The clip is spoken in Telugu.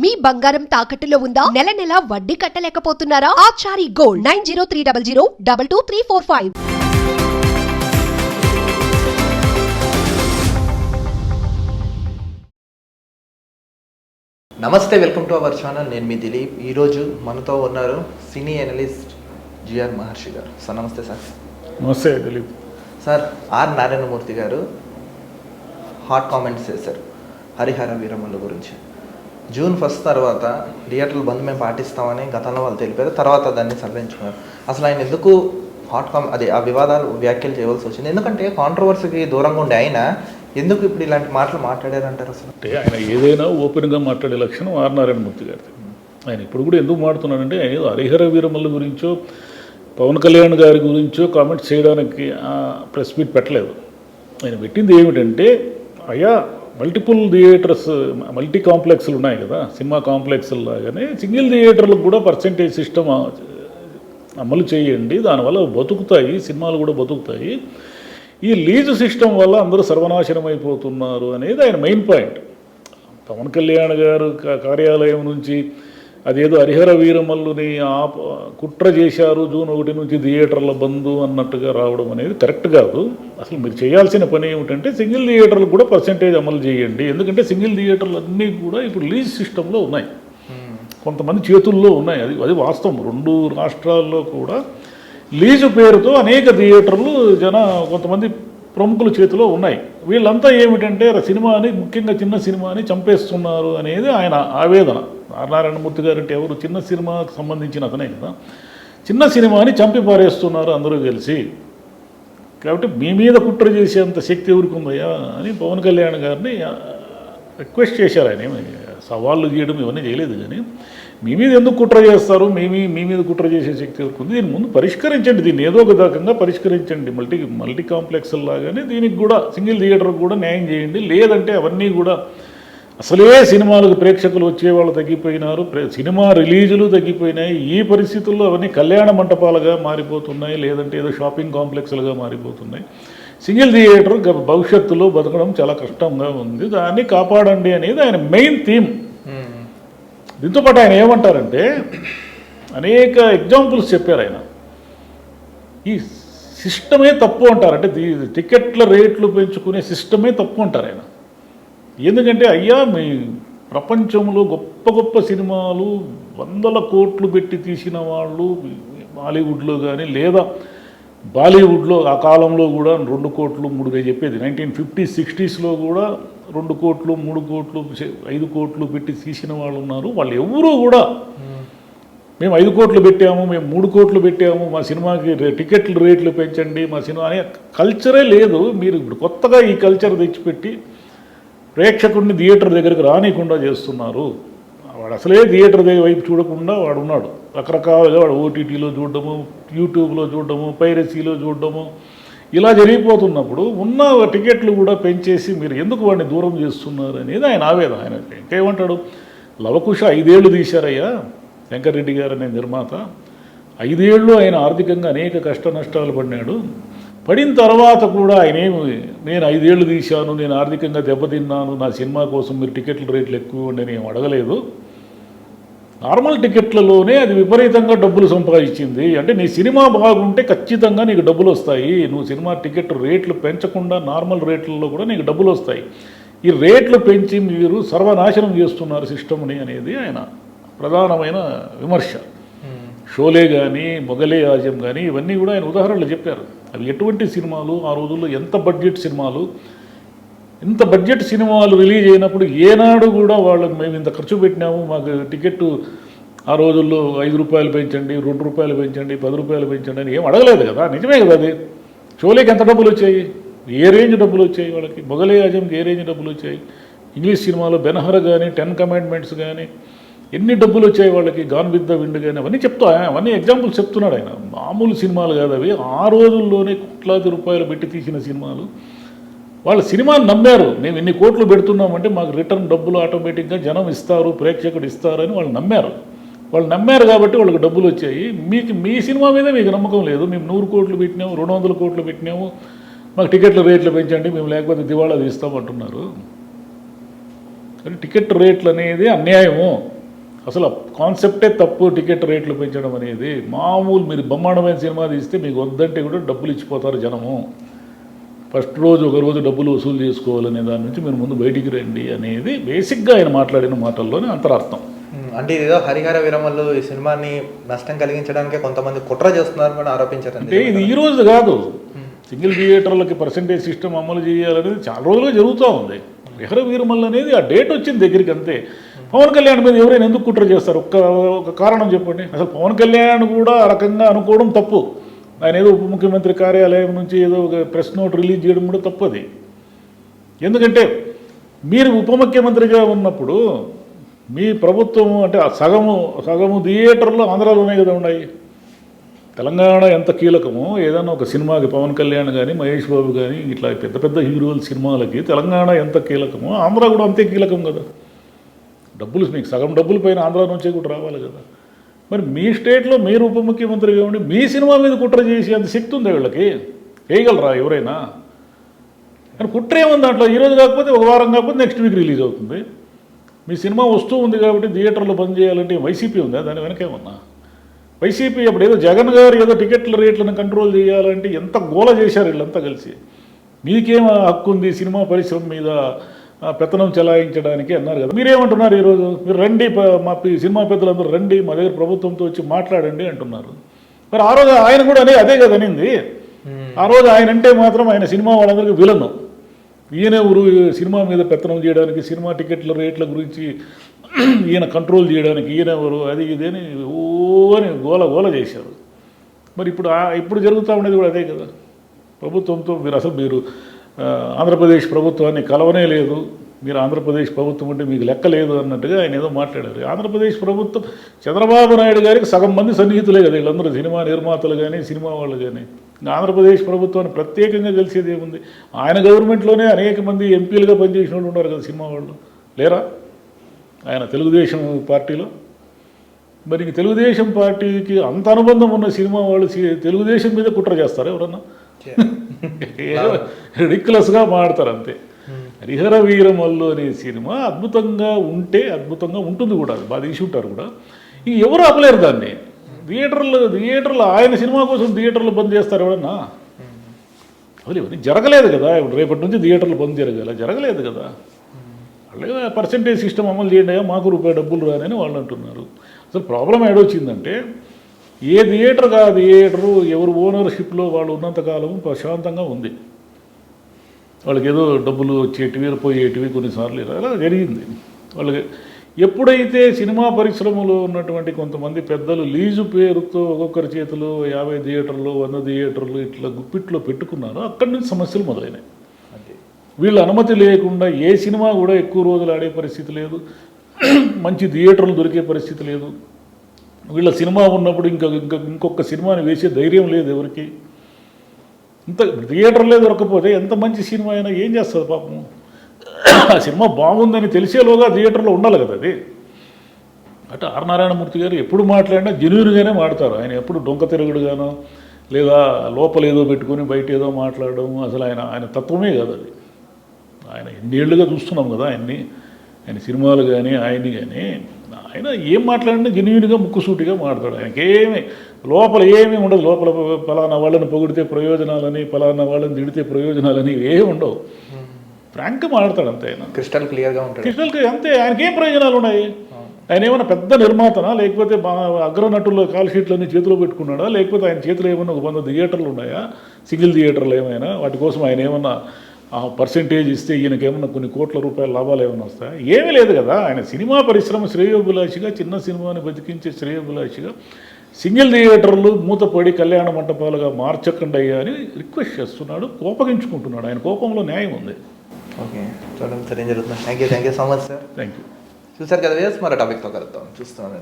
మీ బంగారం తాకట్టులో ఉందా? నెల నెల వడ్డీ కట్టలేకపోతున్నారా? Achari gold nine zero three double zero double two three four five. నమస్తే వెల్కమ్ టు అవర్ ఛానల్. నేను మీ దిలీప్. ఈరోజు మనతో ఉన్నారు సినీ అనలిస్ట్ జిఆర్ మహర్షి గారు. సార్ నమస్తే సార్. నమస్తే దిలీప్. సార్ ఆర్ నారాయణమూర్తి గారు హాట్ కామెంట్స్ చేశారు హరిహర వీరమ్మల గురించి. జూన్ ఫస్ట్ తర్వాత థియేటర్లు బంద్ మేము పాటిస్తామని గతంలో వాళ్ళు తెలిపారు. తర్వాత దాన్ని సవరించుకున్నారు. అసలు ఆయన ఎందుకు హాట్ కామ్ అదే ఆ వివాదాలు వ్యాఖ్యలు చేయవలసి వచ్చింది? ఎందుకంటే కాంట్రవర్సీకి దూరంగా ఉండే ఆయన ఎందుకు ఇప్పుడు ఇలాంటి మాటలు మాట్లాడారంటారు అసలు? అంటే ఆయన ఏదైనా ఓపెన్గా మాట్లాడే లక్షణం ఆర్. నారాయణమూర్తి గారిది. ఆయన ఇప్పుడు కూడా ఎందుకు మాట్లాడుతున్నాడంటే ఆయన ఏదో హరిహర వీరమల్ల గురించో పవన్ కళ్యాణ్ గారి గురించో కామెంట్స్ చేయడానికి ప్రెస్ మీట్ పెట్టలేదు. ఆయన పెట్టింది ఏమిటంటే అయ్యా మల్టిపుల్ థియేటర్స్ మల్టీ కాంప్లెక్స్లు ఉన్నాయి కదా సినిమా కాంప్లెక్స్ లాగానే సింగిల్ థియేటర్లకు కూడా పర్సంటేజ్ సిస్టమ్ అమలు చేయండి దానివల్ల బతుకుతాయి సినిమాలు కూడా బతుకుతాయి. ఈ లీజు సిస్టమ్ వల్ల అందరూ సర్వనాశనం అయిపోతున్నారు అనేది ఆయన మెయిన్ పాయింట్. పవన్ కళ్యాణ్ గారు కార్యాలయం నుంచి అదేదో హరిహర వీరమల్లుని ఆ కుట్ర చేశారు జూన్ ఒకటి నుంచి థియేటర్ల బంధు అన్నట్టుగా రావడం అనేది కరెక్ట్ కాదు. అసలు మీరు చేయాల్సిన పని ఏమిటంటే సింగిల్ థియేటర్లు కూడా పర్సంటేజ్ అమలు చేయండి. ఎందుకంటే సింగిల్ థియేటర్లు అన్నీ కూడా ఇప్పుడు లీజ్ సిస్టంలో ఉన్నాయి. కొంతమంది చేతుల్లో ఉన్నాయి. అది అది వాస్తవం. రెండు రాష్ట్రాల్లో కూడా లీజు పేరుతో అనేక థియేటర్లు జన కొంతమంది ప్రముఖుల చేతిలో ఉన్నాయి. వీళ్ళంతా ఏమిటంటే సినిమాని ముఖ్యంగా చిన్న సినిమాని చంపేస్తున్నారు అనేది ఆయన ఆవేదన. నారాయణమూర్తి గారు అంటే ఎవరు? చిన్న సినిమాకు సంబంధించిన అతనే కదా. చిన్న సినిమాని చంపి పారేస్తున్నారు అందరూ కలిసి. కాబట్టి మీ మీద కుట్ర చేసేంత శక్తి ఎవరికి ఉందయ్యా అని పవన్ కళ్యాణ్ గారిని రిక్వెస్ట్ చేశారు ఆయన. సవాళ్ళు చేయడం ఇవన్నీ చేయలేదు కానీ మీ మీద ఎందుకు కుట్ర చేస్తారు? మీ మీ మీద కుట్ర చేసే శక్తి ఉంది? దీని ముందు పరిష్కరించండి. దీన్ని ఏదో ఒక రకంగా పరిష్కరించండి. మల్టీ మల్టీ కాంప్లెక్స్ లాగానే దీనికి కూడా సింగిల్ థియేటర్ కూడా న్యాయం చేయండి. లేదంటే అవన్నీ కూడా అసలే సినిమాలకు ప్రేక్షకులు వచ్చేవాళ్ళు తగ్గిపోయినారు. సినిమా రిలీజులు తగ్గిపోయినాయి. ఈ పరిస్థితుల్లో అవన్నీ కళ్యాణ మంటపాలుగా మారిపోతున్నాయి. లేదంటే ఏదో షాపింగ్ కాంప్లెక్స్లుగా మారిపోతున్నాయి. సింగిల్ థియేటర్ గ- భవిష్యత్తులో బతకడం చాలా కష్టంగా ఉంది. దాన్ని కాపాడండి అనేది ఆయన మెయిన్ థీమ్. దీంతో పాటు ఆయన ఏమంటారంటే అనేక ఎగ్జాంపుల్స్ చెప్పారు ఆయన. ఈ సిస్టమే తప్పు అంటారు. అంటే టికెట్ల రేట్లు పెంచుకునే సిస్టమే తప్పు అంటారు ఆయన. ఎందుకంటే అయ్యా మీ ప్రపంచంలో గొప్ప గొప్ప సినిమాలు వందల కోట్లు పెట్టి తీసిన వాళ్ళు బాలీవుడ్లో కానీ లేదా బాలీవుడ్లో ఆ కాలంలో కూడా రెండు కోట్లు మూడు నేను చెప్పేది. నైన్టీన్ ఫిఫ్టీ సిక్స్టీస్లో కూడా రెండు కోట్లు మూడు కోట్లు ఐదు కోట్లు పెట్టి తీసిన వాళ్ళు ఉన్నారు. వాళ్ళు ఎవరూ కూడా మేము ఐదు కోట్లు పెట్టాము మేము మూడు కోట్లు పెట్టాము మా సినిమాకి టికెట్లు రేట్లు పెంచండి మా సినిమా అనే కల్చరే లేదు. మీరు ఇప్పుడు కొత్తగా ఈ కల్చర్ తెచ్చిపెట్టి ప్రేక్షకుడిని థియేటర్ దగ్గరికి రానికుండా చేస్తున్నారు. వాడు అసలే థియేటర్ దగ్గర వైపు చూడకుండా వాడు ఉన్నాడు. రకరకాలుగా వాడు ఓటీటీలో చూడడము యూట్యూబ్లో చూడడము పైరసీలో చూడడము ఇలా జరిగిపోతున్నప్పుడు ఉన్న టికెట్లు కూడా పెంచేసి మీరు ఎందుకు వాడిని దూరం చేస్తున్నారు అనేది ఆయన ఆవేదన. ఆయన ఇంకేమంటాడు? లవకుశ ఐదేళ్ళు తీశారయ్యా శంకర్రెడ్డి గారు అనే నిర్మాత. ఐదేళ్ళు ఆయన ఆర్థికంగా అనేక కష్ట నష్టాలు పడినాడు. పడిన తర్వాత కూడా ఆయనేమి నేను ఐదేళ్ళు తీశాను నేను ఆర్థికంగా దెబ్బతిన్నాను నా సినిమా కోసం మీరు టికెట్ల రేట్లు ఎక్కువ ఉండి నేను అడగలేదు. నార్మల్ టికెట్లలోనే అది విపరీతంగా డబ్బులు సంపాదించింది. అంటే నీ సినిమా బాగుంటే ఖచ్చితంగా నీకు డబ్బులు వస్తాయి. నువ్వు సినిమా టికెట్ రేట్లు పెంచకుండా నార్మల్ రేట్లలో కూడా నీకు డబ్బులు వస్తాయి. ఈ రేట్లు పెంచి మీరు సర్వనాశనం చేస్తున్నారు సిస్టమ్ని అనేది ఆయన ప్రధానమైన విమర్శ. షోలే కానీ మొగలే ఆజం కానీ ఇవన్నీ కూడా ఆయన ఉదాహరణలు చెప్పారు. అవి ఎటువంటి సినిమాలు? ఆ రోజుల్లో ఎంత బడ్జెట్ సినిమాలు? ఇంత బడ్జెట్ సినిమాలు రిలీజ్ అయినప్పుడు ఏనాడు కూడా వాళ్ళకి మేము ఇంత ఖర్చు పెట్టినాము మాకు టికెట్ ఆ రోజుల్లో ఐదు రూపాయలు పెంచండి రెండు రూపాయలు పెంచండి పది రూపాయలు పెంచండి అని ఏం అడగలేదు కదా నిజమే కదా అది. షోలేకి ఎంత డబ్బులు వచ్చాయి? ఏ రేంజ్ డబ్బులు వచ్చాయి వాళ్ళకి? మొగలే ఆజంకి ఏ రేంజ్ డబ్బులు వచ్చాయి? ఇంగ్లీష్ సినిమాలో బెనహర్ కానీ టెన్ కమాండ్మెంట్స్ కానీ ఎన్ని డబ్బులు వచ్చాయి వాళ్ళకి? గాన్ విత్ ద విండ్ కానీ అవన్నీ చెప్తా అవన్నీ ఎగ్జాంపుల్స్ చెప్తున్నాడు ఆయన. మామూలు సినిమాలు కాదు అవి. ఆ రోజుల్లోనే కోట్లాది రూపాయలు పెట్టి తీసిన సినిమాలు. వాళ్ళు సినిమాని నమ్మారు. మేము ఇన్ని కోట్లు పెడుతున్నామంటే మాకు రిటర్న్ డబ్బులు ఆటోమేటిక్గా జనం ఇస్తారు ప్రేక్షకుడు ఇస్తారని వాళ్ళు నమ్మారు. వాళ్ళు నమ్మారు కాబట్టి వాళ్ళకి డబ్బులు వచ్చాయి. మీకు మీ సినిమా మీద మీకు నమ్మకం లేదు. మేము నూరు కోట్లు పెట్టినాము రెండు వందల కోట్లు పెట్టినాము. మాకు టికెట్ల రేట్లు పెంచండి మేము లేకపోతే దివాళా తీస్తామంటున్నారు కానీ టికెట్ రేట్లు అనేది అన్యాయము. అసలు కాన్సెప్టే తప్పు టికెట్ రేట్లు పెంచడం అనేది. మామూలు మీరు బ్రహ్మాండమైన సినిమా తీస్తే మీకు వద్దంటే కూడా డబ్బులు ఇచ్చిపోతారు జనము. ఫస్ట్ రోజు ఒక రోజు డబ్బులు వసూలు చేసుకోవాలనే దాని నుంచి మీరు ముందు బయటికి రండి అనేది బేసిక్గా ఆయన మాట్లాడిన మాటల్లోనే అంతరార్థం. అంటే ఇదేదో హరిహర విరమలు ఈ సినిమాని నష్టం కలిగించడానికే కొంతమంది కుట్ర చేస్తున్నారని కూడా ఆరోపించారు అంటే ఇది ఈ రోజు కాదు. సింగిల్ థియేటర్లకి పర్సంటేజ్ సిస్టమ్ అమలు చేయాలనేది చాలా రోజులుగా జరుగుతూ ఉంది. విహర వీరమల్ అనేది ఆ డేట్ వచ్చింది దగ్గరికి అంతే. పవన్ కళ్యాణ్ మీద ఎవరైనా ఎందుకు కుట్ర చేస్తారు? ఒక్క ఒక కారణం చెప్పండి. అసలు పవన్ కళ్యాణ్ కూడా ఆ రకంగా అనుకోవడం తప్పు. ఆయన ఏదో ఉప ముఖ్యమంత్రి కార్యాలయం నుంచి ఏదో ఒక ప్రెస్ నోట్ రిలీజ్ చేయడం కూడా తప్పది. ఎందుకంటే మీరు ఉప ముఖ్యమంత్రిగా ఉన్నప్పుడు మీ ప్రభుత్వం అంటే ఆ సగము సగము థియేటర్లు ఉన్నాయి కదా ఉన్నాయి. తెలంగాణ ఎంత కీలకమో ఏదైనా ఒక సినిమాకి పవన్ కళ్యాణ్ కానీ మహేష్ బాబు కానీ ఇట్లా పెద్ద పెద్ద హీరోల సినిమాలకి తెలంగాణ ఎంత కీలకమో ఆంధ్ర కూడా అంతే కీలకం కదా. డబ్బులు మీకు సగం డబ్బుల పైన ఆంధ్ర నుంచే కూడా రావాలి కదా. మరి మీ స్టేట్లో మీరు ఉప ముఖ్యమంత్రిగా ఉండి మీ సినిమా మీద కుట్ర చేసి అంత శక్తి ఉంది వీళ్ళకి? వేయగలరా ఎవరైనా? కానీ కుట్ర ఏముంది దాంట్లో? ఈరోజు కాకపోతే ఒక వారం కాకపోతే నెక్స్ట్ వీక్ రిలీజ్ అవుతుంది. మీ సినిమా వస్తూ ఉంది కాబట్టి థియేటర్లో బంద్ చేయాలంటే వైసీపీ ఉందా? దాని వెనకేమన్నా వైసీపీ అప్పుడు ఏదో జగన్ గారు ఏదో టికెట్ల రేట్లను కంట్రోల్ చేయాలంటే ఎంత గోల చేశారు వీళ్ళంతా కలిసి. మీకేం హక్కు ఉంది సినిమా పరిశ్రమ మీద? పెత్తనం చెలాయించడానికి అన్నారు కదా. మీరేమంటున్నారు ఈరోజు? మీరు రండి మా సినిమా పెద్దలందరూ రండి మా దగ్గర ప్రభుత్వంతో వచ్చి మాట్లాడండి అంటున్నారు. మరి ఆ రోజు ఆయన కూడా అదే అదే కదా అనింది. ఆ రోజు ఆయన అంటే మాత్రం ఆయన సినిమా వాళ్ళందరికీ విలను ఈయన ఊరు సినిమా మీద పెత్తనం చేయడానికి సినిమా టికెట్ల రేట్ల గురించి ఈయన కంట్రోల్ చేయడానికి ఈయన ఎవరు అది ఇది అని ఓ అని గోల గోల చేశారు. మరి ఇప్పుడు ఇప్పుడు జరుగుతూ ఉండేది కూడా అదే కదా. ప్రభుత్వంతో మీరు అసలు మీరు ఆంధ్రప్రదేశ్ ప్రభుత్వాన్ని కలవనే లేదు. మీరు ఆంధ్రప్రదేశ్ ప్రభుత్వం అంటే మీకు లెక్క లేదు అన్నట్టుగా ఆయన ఏదో మాట్లాడారు. ఆంధ్రప్రదేశ్ ప్రభుత్వం చంద్రబాబు నాయుడు గారికి సగం మంది సన్నిహితులే కదా వీళ్ళందరూ సినిమా నిర్మాతలు కానీ సినిమా వాళ్ళు కానీ ఆంధ్రప్రదేశ్ ప్రభుత్వాన్ని ప్రత్యేకంగా కలిసేది ఏముంది? ఆయన గవర్నమెంట్లోనే అనేక మంది ఎంపీలుగా పనిచేసిన వాళ్ళు ఉన్నారు కదా సినిమా వాళ్ళు. లేరా? ఆయన తెలుగుదేశం పార్టీలో. మరి తెలుగుదేశం పార్టీకి అంత అనుబంధం ఉన్న సినిమా వాళ్ళు తెలుగుదేశం మీద కుట్ర చేస్తారు ఎవరన్నా? రిక్లస్గా మాడతారు అంతే హరిహర వీరమల్లు అనే సినిమా అద్భుతంగా ఉంటే అద్భుతంగా ఉంటుంది కూడా అది బాగా తీసి ఉంటారు కూడా. ఇక ఎవరు ఆపలేరు దాన్ని? థియేటర్లు థియేటర్లు ఆయన సినిమా కోసం థియేటర్లు బంద్ చేస్తారు ఎవడన్నా అసలు ఇవన్నీ జరగలేదు కదా ఇప్పుడు రేపటి నుంచి థియేటర్లు బంద్ జరగాల. జరగలేదు కదా. అలాగే పర్సంటేజ్ సిస్టమ్ అమలు చేయండి మాకు రూపాయి డబ్బులు రానని వాళ్ళు అంటున్నారు. అసలు ప్రాబ్లం ఏడొచ్చిందంటే ఏ థియేటర్ కా థియేటరు ఎవరు ఓనర్షిప్లో వాళ్ళు ఉన్నంతకాలం ప్రశాంతంగా ఉంది. వాళ్ళకి ఏదో డబ్బులు వచ్చేటివి పోయేటివి కొన్నిసార్లు ఇలా అలా జరిగింది. వాళ్ళకి ఎప్పుడైతే సినిమా పరిశ్రమలో ఉన్నటువంటి కొంతమంది పెద్దలు లీజు పేరుతో ఒక్కొక్కరి చేతిలో యాభై థియేటర్లు వంద థియేటర్లు ఇట్లా గుప్పిట్లో పెట్టుకున్నారో అక్కడి నుంచి సమస్యలు మొదలైనాయి. వీళ్ళ అనుమతి లేకుండా ఏ సినిమా కూడా ఎక్కువ రోజులు ఆడే పరిస్థితి లేదు. మంచి థియేటర్లు దొరికే పరిస్థితి లేదు. వీళ్ళ సినిమా ఉన్నప్పుడు ఇంకా ఇంకా ఇంకొక సినిమాని వేసే ధైర్యం లేదు ఎవరికి. ఇంత థియేటర్లే దొరకపోతే ఎంత మంచి సినిమా అయినా ఏం చేస్తుంది పాపం? ఆ సినిమా బాగుందని తెలిసేలోగా థియేటర్లో ఉండాలి కదా అది. అటు ఆర్ నారాయణమూర్తి గారు ఎప్పుడు మాట్లాడినా జెన్యున్గానే మాడతారు. ఆయన ఎప్పుడు డొంక తిరుగుడుగానో లేదా లోపల ఏదో పెట్టుకొని బయట ఏదో మాట్లాడడం అసలు ఆయన ఆయన తత్వమే కాదు అది. ఆయన ఎన్నేళ్ళుగా చూస్తున్నాం కదా ఆయన్ని. ఆయన సినిమాలు కానీ ఆయన్ని కానీ ఆయన ఏం మాట్లాడినా జెన్యున్గా ముక్కుసూటిగా మాట్లాడు ఆయనకేమి లోపల ఏమీ ఉండదు. లోపల పలానా వాళ్ళని పొగిడితే ప్రయోజనాలని పలానా వాళ్ళని తిడితే ప్రయోజనాలని ఏమి ఉండవు. ఫ్రాంక్గా మాట్లాడతాడు అంతే ఆయన. క్రిస్టల్ క్లియర్గా ఉంటాడు. కృష్ణల్కి అంతే. ఆయనకి ఏం ప్రయోజనాలు ఉన్నాయి? ఆయన ఏమైనా పెద్ద నిర్మాతనా? లేకపోతే బా అగ్రనటుల కాల్ షీట్లన్నీ చేతిలో పెట్టుకున్నాడా? లేకపోతే ఆయన చేతిలో ఏమైనా ఒక వంద థియేటర్లు ఉన్నాయా? సింగిల్ థియేటర్లు ఏమైనా? వాటి కోసం ఆయన ఏమన్నా ఆ పర్సెంటేజ్ ఇస్తే ఈయనకి ఏమన్నా కొన్ని కోట్ల రూపాయల లాభాలు ఏమైనా వస్తాయా? ఏమీ లేదు కదా. ఆయన సినిమా పరిశ్రమ శ్రేయోభిలాషిగా చిన్న సినిమాని బతికించే శ్రేయోభిలాషిగా సింగిల్ థియేటర్లు మూతపడి కళ్యాణ మంటపాలుగా మార్చకండి అయ్యా అని రిక్వెస్ట్ చేస్తున్నాడు కోపగించుకుంటున్నాడు. ఆయన కోపంలో న్యాయం ఉంది. ఓకే. చూడండి సార్ ఏం జరుగుతుంది. Thank you thank you so much sir. Thank you చూసారు కదా వేస్ మరో టాపిక్తో కలుద్దాం. చూస్తున్నాను